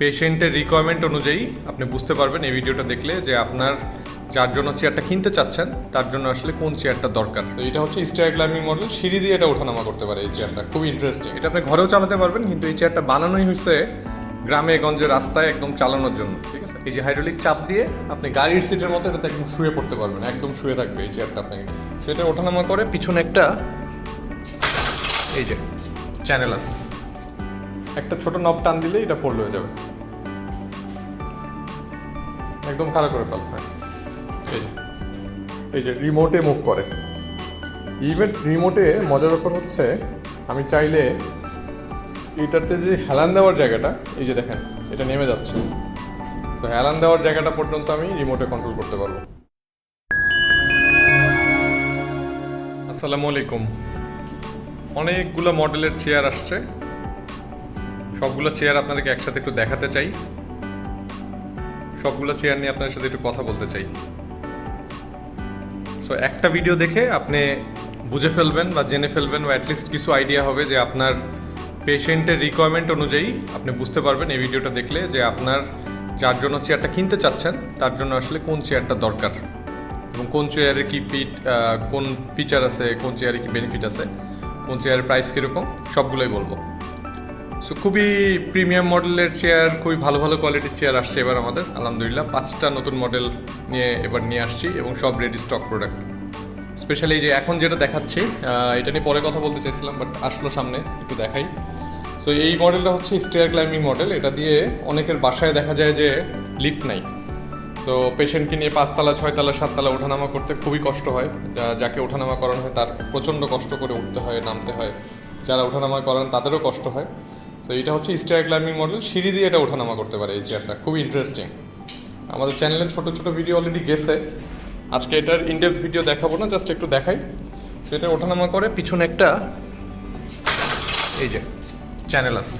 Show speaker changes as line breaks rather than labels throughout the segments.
পেশেন্টের রিকোয়ারমেন্ট অনুযায়ী আপনি বুঝতে পারবেন এই ভিডিওটা দেখলে যে আপনার যার জন্য চেয়ারটা কিনতে চাচ্ছেন, তার জন্য আসলে কোন চেয়ারটা দরকার। তো এটা হচ্ছে স্টার ক্লাইম্বিং মডেল সিঁড়ি দিয়ে এটা ওঠানামা করতে পারে এই চেয়ারটা খুব ইন্টারেস্টিং এটা আপনি ঘরেও চালাতে পারবেন, কিন্তু এই চেয়ারটা বানানোই হয়েছে গ্রামে গঞ্জে রাস্তায় একদম চালানোর জন্য, ঠিক আছে? এই যে হাইড্রোলিক চাপ দিয়ে আপনি গাড়ির সিটের মতো এটাতে একদম শুয়ে পড়তে পারবেন, একদম শুয়ে থাকবে এই চেয়ারটা আপনাকে। সেটা ওঠানামা করে পিছনে একটা এই যে চ্যানেল আছে। একটা ছোট নব টান দিলে এটা ফোল্ড হয়ে যাবে। একদম খাড়া করে ফেল হ্যাঁ। এই যে এই যে রিমোটে মুভ করে। ইভেন রিমোটে মজার ব্যাপার হচ্ছে, আমি চাইলে এটাতে যে হেলান দেওয়ার জায়গাটা, এই যে দেখেন, এটা নেমে যাচ্ছে। তো হেলান দেওয়ার জায়গাটা পর্যন্ত আমি রিমোটে কন্ট্রোল করতে পারব। আসসালামু আলাইকুম। অনেকগুলো মডেলের চেয়ার আসছে। সবগুলো চেয়ার আপনাদেরকে একসাথে একটু দেখাতে চাই। সবগুলো চেয়ার নিয়ে আপনার সাথে একটু কথা বলতে চাই। সো একটা ভিডিও দেখে আপনি বুঝে ফেলবেন বা জেনে ফেলবেন বা অ্যাটলিস্ট কিছু আইডিয়া হবে যে আপনার পেশেন্টের রিকোয়ারমেন্ট অনুযায়ী আপনি বুঝতে পারবেন এই ভিডিওটা দেখলে যে আপনার যার জন্য চেয়ারটা কিনতে চাচ্ছেন, তার জন্য আসলে কোন চেয়ারটা দরকার এবং কোন চেয়ারে কী ফিট কোন ফিচার আছে, কোন চেয়ারে কি বেনিফিট আছে, কোন চেয়ারের প্রাইস কীরকম, সবগুলোই বলব। সো খুবই প্রিমিয়াম মডেলের চেয়ার খুবই ভালো ভালো কোয়ালিটির চেয়ার আসছে এবার আমাদের, আলহামদুলিল্লাহ। পাঁচটা নতুন মডেল নিয়ে এবার নিয়ে আসছি এবং সব রেডি স্টক প্রোডাক্ট স্পেশালি যে এখন যেটা দেখাচ্ছি এটা নিয়ে পরে কথা বলতে চাইছিলাম বাট আসলো সামনে, একটু দেখাই। সো এই মডেলটা হচ্ছে স্টেয়ার ক্লাইম্বিং মডেল এটা দিয়ে অনেকের বাসায় দেখা যায় যে লিফট নাই। সো পেশেন্টকে নিয়ে পাঁচতলা, ছয়তলা, সাততলা ওঠানামা করতে খুবই কষ্ট হয়। যা- যাকে ওঠানামা করানো হয়, তার প্রচণ্ড কষ্ট করে উঠতে হয়, নামতে হয়। যারা ওঠানামা করান, তাদেরও কষ্ট হয়। তো এটা হচ্ছে স্টেয়ার ক্লাইম্বিং মডেল সিঁড়ি দিয়ে এটা ওঠানামা করতে পারে এই চেয়ারটা খুবই ইন্টারেস্টিং আমাদের চ্যানেলে ছোট ছোট ভিডিও অলরেডি গেছে। আজকে এটার ইনডেপ ভিডিও দেখাবো না জাস্ট একটু দেখাই। সেটা ওঠানামা করে পিছনে একটা এই যে চ্যানেল আছে।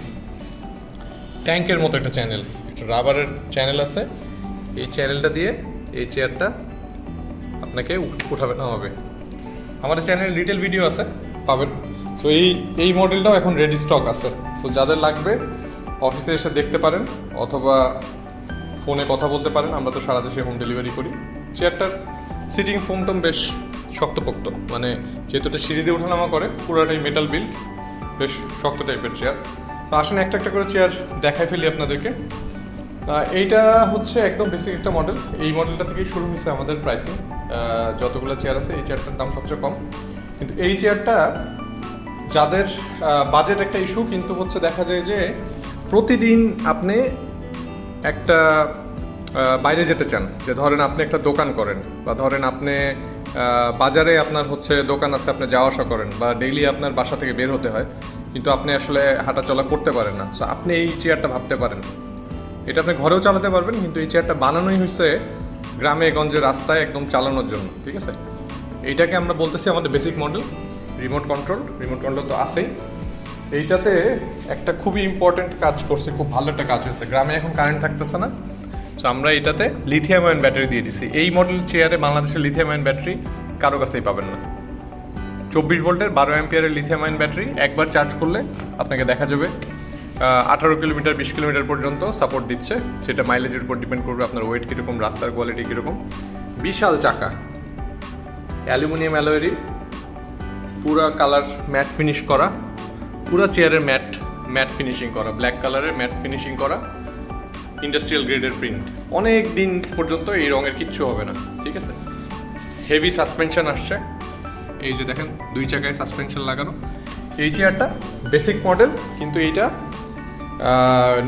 ট্যাঙ্কের মতো একটা চ্যানেল একটা রাবারের চ্যানেল আছে। এই চ্যানেলটা দিয়ে এই চেয়ারটা আপনাকে উঠ- উঠাবে না হবে আমাদের চ্যানেলে রিটেল ভিডিও আছে, পাবেন। তো এই এই মডেলটাও এখন রেডি স্টক আছে। সো যাদের লাগবে অফিসে এসে দেখতে পারেন, অথবা ফোনে কথা বলতে পারেন, আমরা তো সারা দেশে হোম ডেলিভারি করি। চেয়ারটার সিটিং ফোমটম বেশ শক্তপোক্ত। মানে যেহেতু এটা সিঁড়ি দিয়ে ওঠানামা করে, পুরোটাই মেটাল বিল্ড বেশ শক্ত টাইপের চেয়ার তো আসেন, একটা একটা করে চেয়ার দেখাই ফেলি আপনাদেরকে। এইটা হচ্ছে একদম বেসিক একটা মডেল এই মডেলটা থেকেই শুরু হয়েছে আমাদের প্রাইসিং যতগুলো চেয়ার আছে, এই চেয়ারটার দাম সবচেয়ে কম। কিন্তু এই চেয়ারটা যাদের বাজেট একটা ইস্যু কিন্তু হচ্ছে দেখা যায় যে প্রতিদিন আপনি একটা বাইরে যেতে চান। যে ধরেন আপনি একটা দোকান করেন, বা ধরেন আপনি বাজারে আপনার হচ্ছে দোকান আছে, আপনি যাওয়া আসা করেন, বা ডেইলি আপনার বাসা থেকে বের হতে হয়, কিন্তু আপনি আসলে হাঁটাচলা করতে পারেন না। সো আপনি এই চেয়ারটা ভাবতে পারেন। এটা আপনি ঘরেও চালাতে পারবেন, কিন্তু এই চেয়ারটা বানানোই হয়েছে গ্রামে গঞ্জে রাস্তায় একদম চালানোর জন্য, ঠিক আছে? এইটাকে আমরা বলতেছি আমাদের basic model remote control remote control তো আছেই। এইটাতে একটা খুবই ইম্পর্টেন্ট কাজ করছে, খুব ভালো একটা কাজ হয়েছে। গ্রামে এখন কারেন্ট থাকতেছে না। সো আমরা এটাতে লিথিয়াম আয়ন ব্যাটারি দিয়ে দিছি। এই মডেল চেয়ারে বাংলাদেশের লিথিয়াম আয়ন ব্যাটারি কারও কাছেই পাবেন না। চব্বিশ ভোল্টের বারো অ্যাম্পিয়ারের লিথিয়াম আয়ন ব্যাটারি একবার চার্জ করলে আপনাকে দেখা যাবে আঠারো কিলোমিটার, বিশ কিলোমিটার পর্যন্ত সাপোর্ট দিচ্ছে। সেটা মাইলেজের উপর ডিপেন্ড করবে, আপনার ওয়েট কীরকম, রাস্তার কোয়ালিটি কীরকম। বিশাল চাকা। অ্যালুমিনিয়াম অ্যালোয়েরি পুরা কালার ম্যাট ফিনিশ করা, পুরো চেয়ারের ম্যাট ম্যাট ফিনিশিং করা, ব্ল্যাক কালারের ম্যাট ফিনিশিং করা, ইন্ডাস্ট্রিয়াল গ্রেডের প্রিন্ট। অনেক দিন পর্যন্ত এই রঙের কিচ্ছু হবে না, ঠিক আছে? হেভি সাসপেনশন আসছে। এই যে দেখেন, দুই চাকায় সাসপেনশন লাগানো। এই চেয়ারটা বেসিক মডেল কিন্তু এইটা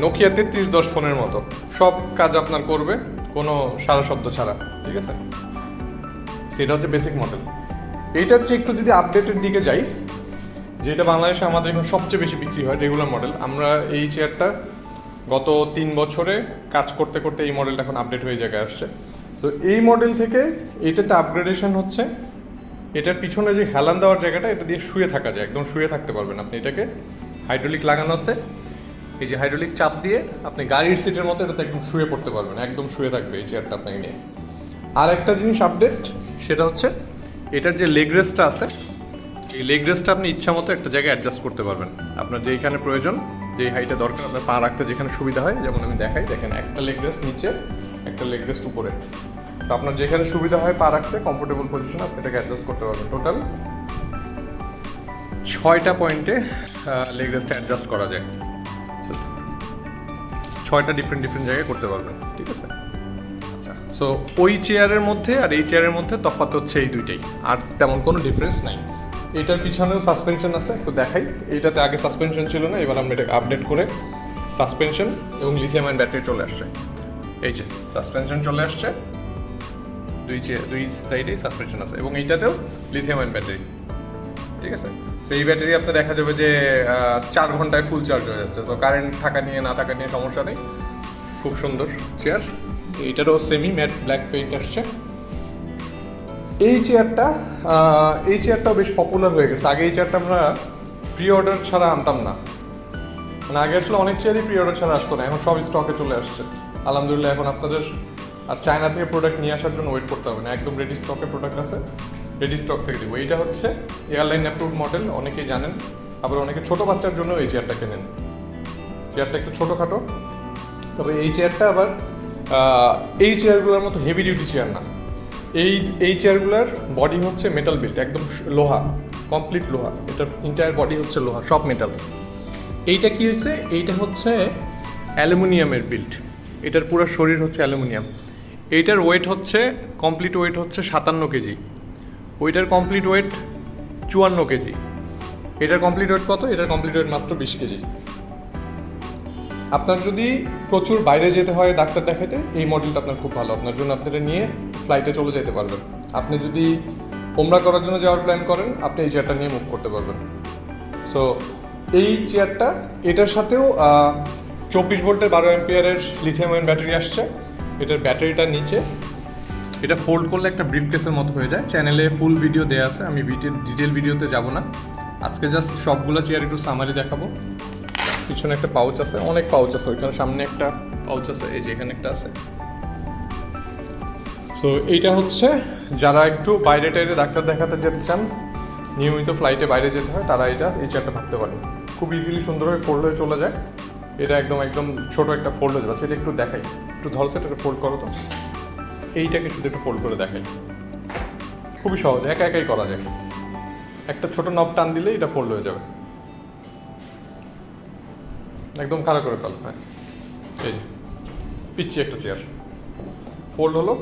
নোকিয়া তেত্রিশ দশ ফোনের মতো। সব কাজ আপনার করবে, কোনো সারা শব্দ ছাড়া, ঠিক আছে? সেটা হচ্ছে বেসিক মডেল এইটার চেয়ে একটু যদি আপডেটের দিকে যাই, যেটা বাংলাদেশে আমাদের এখন সবচেয়ে বেশি বিক্রি হয় রেগুলার মডেল আমরা এই চেয়ারটা গত তিন বছরে কাজ করতে করতে এই মডেলটা এখন আপডেট হয়ে জায়গায় আসছে। তো এই মডেল থেকে এটাতে আপগ্রেডেশন হচ্ছে। এটার পিছনে যে হেলান দেওয়ার জায়গাটা, এটা দিয়ে শুয়ে থাকা যায়, একদম শুয়ে থাকতে পারবেন আপনি এটাকে। হাইড্রোলিক লাগানো আছে। এই যে হাইড্রোলিক চাপ দিয়ে আপনি গাড়ির সিটের মতো এটাতে একদম শুয়ে পড়তে পারবেন, একদম শুয়ে থাকবে এই চেয়ারটা আপনাকে নিয়ে। আর একটা জিনিস আপডেট সেটা হচ্ছে এটার যে লেগ রেস্টটা আছে, এই লেগ রেস্টটা আপনি ইচ্ছা মতো একটা জায়গায় অ্যাডজাস্ট করতে পারবেন। আপনার যেইখানে প্রয়োজন যে হাইটে দরকার, আপনার পা রাখতে যেখানে সুবিধা হয়, যেমন আমি দেখাই, দেখেন একটা লেগ রেস্ট নিচে, একটা লেগ রেস্ট উপরে। তো আপনার যেখানে সুবিধা হয় পা রাখতে কমফোর্টেবল পজিশন আপনি এটাকে অ্যাডজাস্ট করতে পারবেন। টোটাল ছয়টা পয়েন্টে লেগ রেস্ট অ্যাডজাস্ট করা যায়। ছয়টা ডিফারেন্ট ডিফারেন্ট জায়গায় করতে পারবেন। ঠিক আছে? সো ওই চেয়ারের মধ্যে আর এই চেয়ারের মধ্যে তফাৎ হচ্ছে এই দুইটাই। আর তেমন কোনো ডিফারেন্স নাই। এটার পিছনেও সাসপেনশন আছে, একটু দেখাই। এটাতে আগে সাসপেনশন ছিল না, এবার আমরা এটাকে আপডেট করে সাসপেনশন এবং লিথিয়াম আয়ন ব্যাটারি চলে আসছে। এই যে সাসপেনশন চলে আসছে। দুই চেয়ার দুই সাইডেই সাসপেনশন আছে এবং এইটাতেও লিথিয়াম আয়ন ব্যাটারি ঠিক আছে? তো এই ব্যাটারি আপনার দেখা যাবে যে চার ঘন্টায় ফুল চার্জ হয়ে যাচ্ছে। তো কারেন্ট থাকা নিয়ে, না থাকা নিয়ে সমস্যা নেই। খুব সুন্দর চেয়ার এইটারও সেমি ম্যাট ব্ল্যাক পেইন্ট আসছে। এই চেয়ারটা এই চেয়ারটাও বেশ পপুলার হয়ে গেছে। আগে এই চেয়ারটা আমরা প্রি অর্ডার ছাড়া আনতাম না। মানে আগে আসলে অনেক চেয়ারই প্রি অর্ডার ছাড়া আসতো না, এখন সব স্টকে চলে আসছে। আলহামদুলিল্লাহ, এখন আপনাদের আর চায়না থেকে প্রোডাক্ট নিয়ে আসার জন্য ওয়েট করতে হবে না। একদম রেডি স্টকে প্রোডাক্ট আছে রেডি স্টক থেকে দিব। এইটা হচ্ছে এয়ারলাইন অ্যাপ্রুভ মডেল অনেকেই জানেন। আবার অনেকে ছোট বাচ্চার জন্য এই চেয়ারটা কেনেন। চেয়ারটা একটু ছোটোখাটো। তবে এই চেয়ারটা আবার এই চেয়ারগুলোর মতো হেভি ডিউটি চেয়ার না। এই এই চেয়ারগুলোর বডি হচ্ছে মেটাল বিল্ট একদম লোহা কমপ্লিট লোহা। এটার ইন্টায়ার বডি হচ্ছে লোহা, সব মেটাল এইটা কী হয়েছে? এইটা হচ্ছে অ্যালুমিনিয়ামের বিল্ট এটার পুরো শরীর হচ্ছে অ্যালুমিনিয়াম। এইটার ওয়েট হচ্ছে কমপ্লিট ওয়েট হচ্ছে সাতান্ন কেজি। ওইটার কমপ্লিট ওয়েট চুয়ান্ন কেজি। এটার কমপ্লিট ওয়েট কত? এটার কমপ্লিট ওয়েট মাত্র বিশ কেজি। আপনার যদি প্রচুর বাইরে যেতে হয় ডাক্তার দেখাতে, এই মডেলটা আপনার খুব ভালো। আপনার জন্য আপনারা নিয়ে ফ্লাইটে চলে যেতে পারবেন। আপনি যদি ওমরা করার জন্য যাওয়ার প্ল্যান করেন, আপনি এই চেয়ারটা নিয়ে মুভ করতে পারবেন। সো এই চেয়ারটা এটার সাথেও চব্বিশ ভোল্টের বারো এম্পিয়ারের লিথিয়াম ব্যাটারি আসছে। এটার ব্যাটারিটা নিচে। এটা ফোল্ড করলে একটা ব্রিফ কেসের মতো হয়ে যায়। চ্যানেলে ফুল ভিডিও দেওয়া আছে। আমি ডিটেল ভিডিওতে যাব না। আজকে জাস্ট সবগুলো চেয়ার একটু সামারি দেখাবো। পিছনে একটা পাউচ আছে, অনেক পাউচ আছে, ওইখানে সামনে একটা পাউচ আছে, এই যে এখানে একটা আছে। সো এইটা হচ্ছে যারা একটু বাইরে টাইরে ডাক্তার দেখাতে যেতে চান, নিয়মিত ফ্লাইটে বাইরে যেতে হয়, তারা এটা, এই চেয়ারটা ভাবতে পারেন। খুব ইজিলি সুন্দরভাবে ফোল্ড হয়ে চলে যায়। এটা একদম একদম ছোট একটা ফোল্ড হয়ে যাবে। সেটা একটু দেখাই। একটু ধরো তো এটা ফোল্ড করো তো। এইটাকে শুধু একটু ফোল্ড করে দেখাই। খুবই সহজ, একা একাই করা যায়। একটা ছোট নব টান দিলে এটা ফোল্ড হয়ে যাবে। একদম খাড়া করে ফেল হ্যাঁ। এই পিচ্ছি একটা চেয়ার ফোল্ড হলো,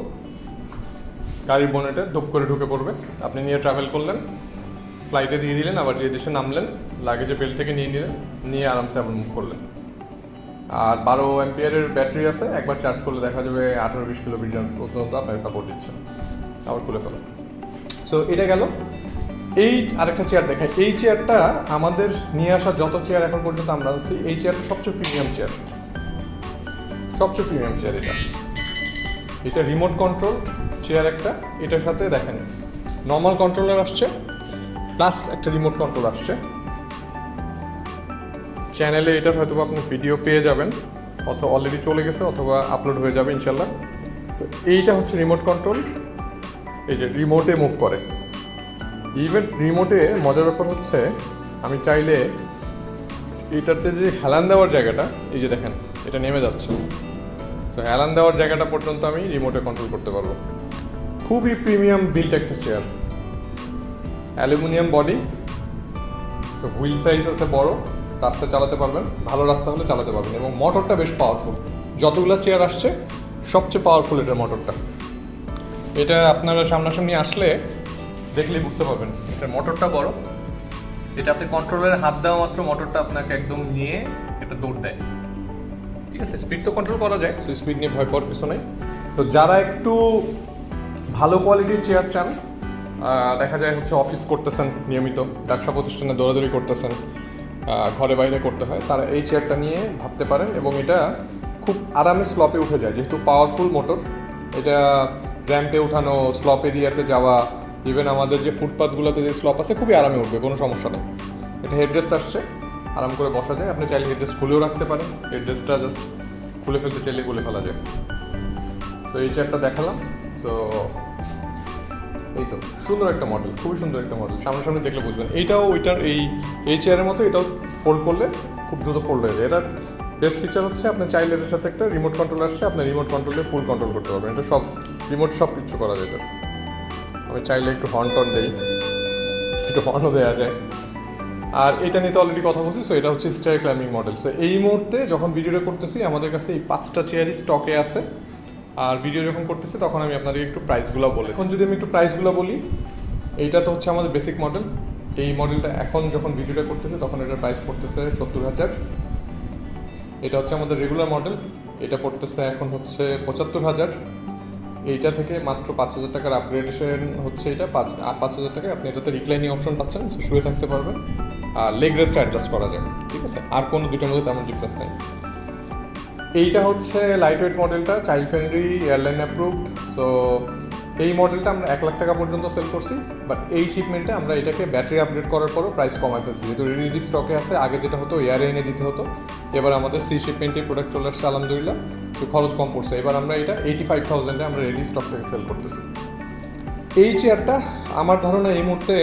গাড়ির বনেটে ধূপ করে ঢুকে পড়বে। আপনি নিয়ে ট্রাভেল করলেন ফ্লাইটে দিয়ে দিলেন, আবার যে দেশে নামলেন লাগেজে বেল থেকে নিয়ে নিলেন, নিয়ে আরামসে আবার মুভ করলেন। আর বারো এম্পিয়ারের ব্যাটারি আছে, একবার চার্জ করলে দেখা যাবে আঠারো বিশ কিলোমিটার পর্যন্ত আপনাকে সাপোর্ট দিচ্ছে। আবার খুলে ফেলো। সো এটা গেল। এই আরেকটা চেয়ার দেখাই। এই চেয়ারটা আমাদের নিয়ে আসা যত চেয়ার এখন পর্যন্ত আমরা আছি, এই চেয়ারটা সবচেয়ে প্রিমিয়াম চেয়ার সবচেয়ে প্রিমিয়াম চেয়ার এটা। এটা রিমোট কন্ট্রোল চেয়ার একটা, এটার সাথে দেখেন নর্মাল কন্ট্রোলার আসছে প্লাস একটা রিমোট কন্ট্রোল আসছে। চ্যানেলে এটার হয়তো আপনি ভিডিও পেয়ে যাবেন, অথবা অলরেডি চলে গেছে, অথবা আপলোড হয়ে যাবে, ইনশাল্লাহ। তো এইটা হচ্ছে রিমোট কন্ট্রোল এই যে রিমোটে মুভ করে। ইভেন রিমোটে মজার ব্যাপার হচ্ছে, আমি চাইলে এটাতে যে হেলান দেওয়ার জায়গাটা, এই যে দেখেন, এটা নেমে যাচ্ছে। তো হেলান দেওয়ার জায়গাটা পর্যন্ত আমি রিমোটে কন্ট্রোল করতে পারব। খুবই প্রিমিয়াম বিল্ট একটা chair aluminium body wheel size আছে বড় রাস্তা চালাতে পারবেন, ভালো রাস্তা হলে চালাতে পারবেন এবং মোটরটা বেশ পাওয়ারফুল যতগুলো চেয়ার আসছে, সবচেয়ে পাওয়ারফুল এটা মোটরটা এটা আপনারা সামনাসামনি আসলে দেখলেই বুঝতে পারবেন। এটার মোটরটা বড়। এটা আপনি কন্ট্রোলের হাত দেওয়া মাত্র মোটরটা আপনাকে একদম নিয়ে এটা দৌড় দেয়। ঠিক আছে? স্পিড তো কন্ট্রোল করা যায়। সো স্পিড নিয়ে ভয় পাওয়ার কিছু নেই। তো যারা একটু ভালো কোয়ালিটির চেয়ার চান দেখা যায় হচ্ছে অফিস করতেছেন নিয়মিত ব্যবসা প্রতিষ্ঠানে দৌড়াদৌড়ি করতেছেন ঘরে বাইরে করতে হয় তারা এই চেয়ারটা নিয়ে ভাবতে পারেন এবং এটা খুব আরামে স্লপে উঠে যায়। যেহেতু পাওয়ারফুল মোটর এটা র্যাম্পে উঠানো স্লপ এরিয়াতে যাওয়া ইভেন আমাদের যে ফুটপাথগুলোতে যে স্লপ আছে, খুবই আরামে উঠবে, কোনো সমস্যা নেই। এটা হেডরেস্ট আসছে, আরাম করে বসা যায়। আপনি চাইলে হেডরেস্ট খুলেও রাখতে পারেন। হেডরেস্টটা জাস্ট খুলে ফেলতে চাইলে খুলে ফেলা যায়। সো এই চেয়ারটা দেখালাম। সো এই তো, সুন্দর একটা মডেল খুবই সুন্দর একটা মডেল সামনাসামনি দেখলে বুঝবেন। এইটাও ওইটার, এই এই চেয়ারের মতো এটাও ফোল্ড করলে খুব দ্রুত ফোল্ড হয়ে যায়। এটার বেস্ট ফিচার হচ্ছে আপনার চাইলে এর সাথে একটা রিমোট কন্ট্রোল আসছে। আপনার রিমোট কন্ট্রোলে ফুল কন্ট্রোল করতে পারবেন। এটা সব রিমোট সব কিছু করা যায় আমি চাইলে একটু হর্ন টন দেই। একটু হর্নও দেওয়া যায়। আর এটা নিয়ে তো অলরেডি কথা বলছি সো এটা হচ্ছে স্টার ক্লাইম্বিং মডেল সো এই মুহূর্তে যখন ভিডিওটা করতেছি, আমাদের কাছে এই পাঁচটা চেয়ারই স্টকে আছে। আর ভিডিও যখন করতেছি, তখন আমি আপনাদের একটু প্রাইসগুলো বলি এখন যদি আমি একটু প্রাইসগুলো বলি, এইটা তো হচ্ছে আমাদের বেসিক মডেল এই মডেলটা এখন যখন ভিডিওটা করতেছে, তখন এটার প্রাইস পড়তেছে সত্তর হাজার। এটা হচ্ছে আমাদের রেগুলার মডেল এটা পড়তেছে এখন হচ্ছে পঁচাত্তর হাজার। এইটা থেকে মাত্র পাঁচ হাজার টাকার আপগ্রেডেশন হচ্ছে এটা। পাঁচ পাঁচ হাজার টাকায় আপনি এটাতে রিক্লাইনিং অপশন পাচ্ছেন শুয়ে থাকতে পারবেন। আর লেগ রেস্ট অ্যাডজাস্ট করা যায়, ঠিক আছে? আর কোনো দুটোর মধ্যে তেমন ডিফারেন্স নেই। এইটা হচ্ছে লাইট ওয়েট মডেলটা child friendly airline approved so এই মডেলটা আমরা এক লাখ টাকা পর্যন্ত সেল করছি বাট এই চিপমেন্টে আমরা এটাকে ব্যাটারি আপগ্রেড করার পরও প্রাইস কমাই ফেলছি। যেহেতু রেডি স্টকে আছে, আগে যেটা হতো এয়ারে এনে দিতে হতো। এবার আমাদের সি শিপমেন্টে প্রোডাক্ট চলে আসছে, আলহামদুলিল্লাহ। খরচ কম পড়ছে। এবার আমরা এটা এইটি ফাইভ থাউজেন্ডে আমরা রেডি স্টক থেকে সেল করতেছি। এই চেয়ারটা আমার ধারণা এই মুহূর্তে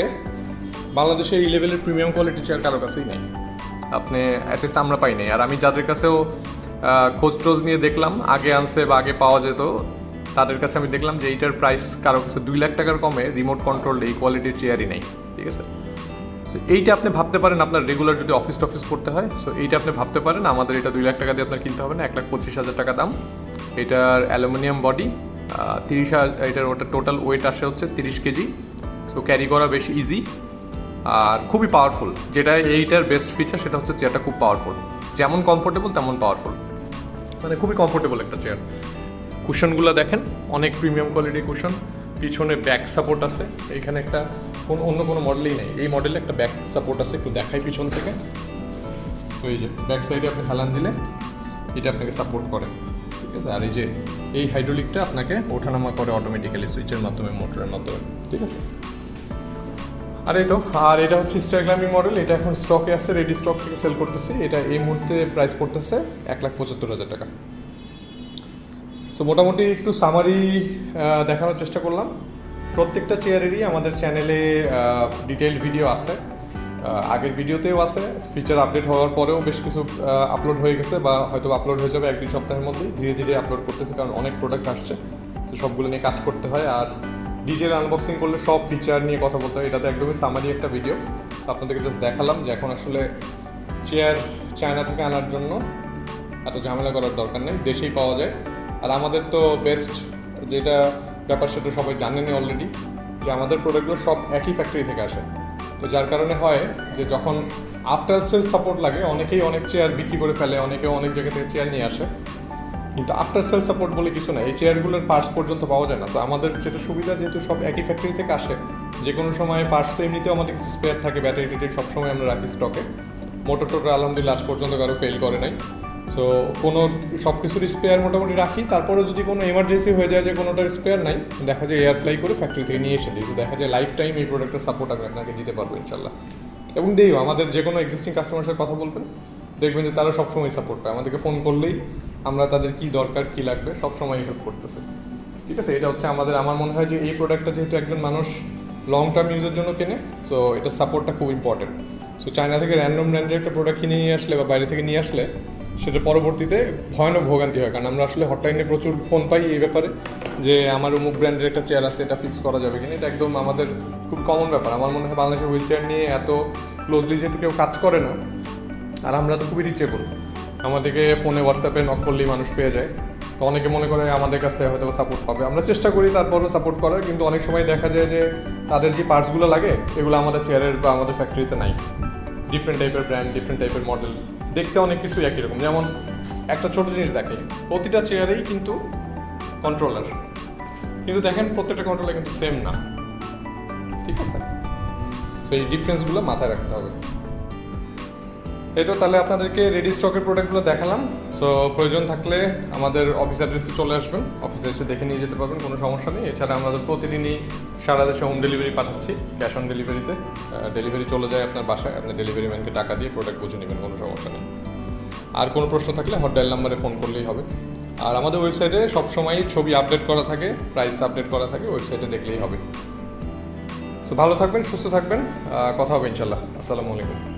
বাংলাদেশে এই লেভেলের প্রিমিয়াম কোয়ালিটি চেয়ার কারও কাছেই নেই। আপনি অ্যাটলিস্ট আমরা পাই নাই। আর আমি যাদের কাছেও খোঁজ টোজ নিয়ে দেখলাম, আগে আনছে বা আগে পাওয়া যেত, তাদের কাছে আমি দেখলাম যে এইটার প্রাইস কারও কাছে দুই লাখ টাকার কমে রিমোট কন্ট্রোল এই কোয়ালিটির চেয়ারই নেই। ঠিক আছে? এইটা আপনি ভাবতে পারেন আপনার রেগুলার যদি অফিস টফিস করতে হয় সো এইটা আপনি ভাবতে পারেন, আমাদের এটা দুই লাখ টাকা দিয়ে আপনার কিনতে হবে না, এক লাখ পঁচিশ হাজার টাকা দাম। এটার অ্যালুমিনিয়াম বডি তিরিশ এটার ওটা টোটাল ওয়েট আসে হচ্ছে তিরিশ কেজি। সো ক্যারি করা বেশ ইজি আর খুবই পাওয়ারফুল যেটা এইটার বেস্ট ফিচার সেটা হচ্ছে চেয়ারটা খুব পাওয়ারফুল যেমন কমফোর্টেবল তেমন পাওয়ারফুল মানে খুবই কমফোর্টেবল একটা চেয়ার কুশনগুলো দেখেন, অনেক প্রিমিয়াম কোয়ালিটির কুশন পিছনে ব্যাক সাপোর্ট আছে। এইখানে একটা কোন, অন্য কোনো মডেলেই নেই। এই মডেলে একটা ব্যাক সাপোর্ট আছে, একটু দেখাই পিছন থেকে। তো এই যে ব্যাক সাইডে আপনি হেলান দিলে, এটা আপনাকে সাপোর্ট করে। ঠিক আছে? আর এই যে, এই হাইড্রোলিকটা আপনাকে ওঠানামা করে অটোমেটিক্যালি সুইচের মাধ্যমে মোটরের মাধ্যমে। ঠিক আছে? আর এই তো, আর এটা হচ্ছে স্টার মডেল এটা এখন স্টকে আছে রেডি স্টক থেকে সেল করতেছি। এটা এই মুহূর্তে প্রাইস পড়তেছে এক লাখ পঁচাত্তর হাজার টাকা। সো মোটামুটি একটু সামারি দেখানোর চেষ্টা করলাম। প্রত্যেকটা চেয়ারেরই আমাদের চ্যানেলে ডিটেইলড ভিডিও আছে। আগের ভিডিওতেও আছে। ফিচার আপডেট হওয়ার পরেও বেশ কিছু আপলোড হয়ে গেছে বা হয়তো আপলোড হয়ে যাবে এক দুই সপ্তাহের মধ্যেই। ধীরে ধীরে আপলোড করতেছে কারণ অনেক প্রোডাক্ট আসছে। তো সবগুলো নিয়ে কাজ করতে হয়। আর ডিটেল আনবক্সিং করলে সব ফিচার নিয়ে কথা বলতে হয়। এটাতে একদমই সামারি একটা ভিডিও তো আপনাদেরকে জাস্ট দেখালাম যে এখন আসলে চেয়ার চায়না থেকে আনার জন্য এত ঝামেলা করার দরকার নেই। দেশেই পাওয়া যায়। আর আমাদের তো বেস্ট যেটা ব্যাপার সেটা সবাই জানেনই অলরেডি যে আমাদের প্রোডাক্টগুলো সব একই ফ্যাক্টরি থেকে আসে। তো যার কারণে হয় যে যখন আফটার সেল সাপোর্ট লাগে, অনেকেই অনেক চেয়ার বিক্রি করে ফেলে, অনেকেও অনেক জায়গা থেকে চেয়ার নিয়ে আসে। কিন্তু আফটার সেল সাপোর্ট বলে কিছু না এই চেয়ারগুলোর পার্টস পর্যন্ত পাওয়া যায় না। তো আমাদের যেটা সুবিধা, যেহেতু সব একই ফ্যাক্টরি থেকে আসে, যে কোনো সময় পার্টস তো এমনিতেও আমাদের কাছে স্পেয়ার থাকে ব্যাটারি ট্যাটারি সবসময় আমরা রাখি স্টকে মোটর টোটর আলহামদুলিল্লাহ আজ পর্যন্ত কারও ফেল করে নাই। তো কোনো সব কিছুর স্পেয়ার মোটামুটি রাখি। তারপরে যদি কোনো এমার্জেন্সি হয়ে যায় যে কোনোটার স্পেয়ার নাই, দেখা যায় এয়ার ফ্লাই করে ফ্যাক্টরি থেকে নিয়ে এসে দিই। তো দেখা যায় লাইফ টাইম এই প্রোডাক্টের সাপোর্ট আমি আপনাকে দিতে পারব ইনশাল্লাহ এবং দিই, আমাদের যে কোনো এক্সিস্টিং কাস্টমারের সাথে কথা বলবেন। দেখবেন যে তারা সবসময় সাপোর্ট পায়। আমাদেরকে ফোন করলেই আমরা তাদের কি দরকার, কি লাগবে, সবসময় হেল্প করতেছে। ঠিক আছে? এটা হচ্ছে আমাদের, আমার মনে হয় যে এই প্রোডাক্টটা যেহেতু একজন মানুষ লং টার্ম ইউজের জন্য কেনে সো এটা সাপোর্টটা খুব ইম্পর্টেন্ট সো চায়না থেকে র্যান্ডম ব্র্যান্ডের একটা প্রোডাক্ট কিনে নিয়ে আসলে বা বাইরে থেকে নিয়ে আসলে সেটা পরবর্তীতে ভয়ানক ভোগান্তি হয়। কারণ আমরা আসলে হটলাইনে প্রচুর ফোন পাই এই ব্যাপারে, যে আমার অমুক ব্র্যান্ডের একটা চেয়ার আছে, এটা ফিক্স করা যাবে কিনা, এটা একদম আমাদের খুব কমন ব্যাপার। আমার মনে হয় বাংলাদেশের হুইল চেয়ার নিয়ে এত ক্লোজলি যেহেতু কেউ কাজ করে না, আর আমরা তো খুবই রিচেবল আমাদেরকে ফোনে হোয়াটসঅ্যাপে নক করলেই মানুষ পেয়ে যায়। তো অনেকে মনে করে আমাদের কাছে হয়তো সাপোর্ট পাবে। আমরা চেষ্টা করি তারপরও সাপোর্ট করার, কিন্তু অনেক সময় দেখা যায় যে তাদের যে পার্টসগুলো লাগে, এগুলো আমাদের চেয়ারের বা আমাদের ফ্যাক্টরিতে নাই। ডিফারেন্ট টাইপের ব্র্যান্ড ডিফারেন্ট টাইপের মডেল দেখতে অনেক কিছুই একই রকম। যেমন একটা ছোট জিনিস দেখে, প্রতিটা চেয়ারেই কিন্তু কন্ট্রোলার কিন্তু দেখেন, প্রত্যেকটা কন্ট্রোলার কিন্তু সেম না। ঠিক আছে? সো এই ডিফারেন্সগুলো মাথায় রাখতে হবে। তো তাহলে আপনাদেরকে রেডি স্টকের প্রোডাক্টগুলো দেখালাম। সো প্রয়োজন থাকলে আমাদের অফিস অ্যাড্রেসে চলে আসবেন। অফিসে এসে দেখে নিয়ে যেতে পারবেন, কোনো সমস্যা নেই। এছাড়া আমাদের প্রতিদিনই সারা দেশে হোম ডেলিভারি পাঠাচ্ছি ক্যাশ অন ডেলিভারিতে ডেলিভারি চলে যায় আপনার বাসায়, আপনি ডেলিভারি ম্যানকে টাকা দিয়ে প্রোডাক্ট বুঝে নেবেন, কোনো সমস্যা নেই। আর কোনো প্রশ্ন থাকলে হটডাইল নাম্বারে ফোন করলেই হবে। আর আমাদের ওয়েবসাইটে সবসময় ছবি আপডেট করা থাকে প্রাইস আপডেট করা থাকে ওয়েবসাইটে দেখলেই হবে। সো ভালো থাকবেন, সুস্থ থাকবেন কথা হবে ইনশাল্লাহ। আসসালামু আলাইকুম।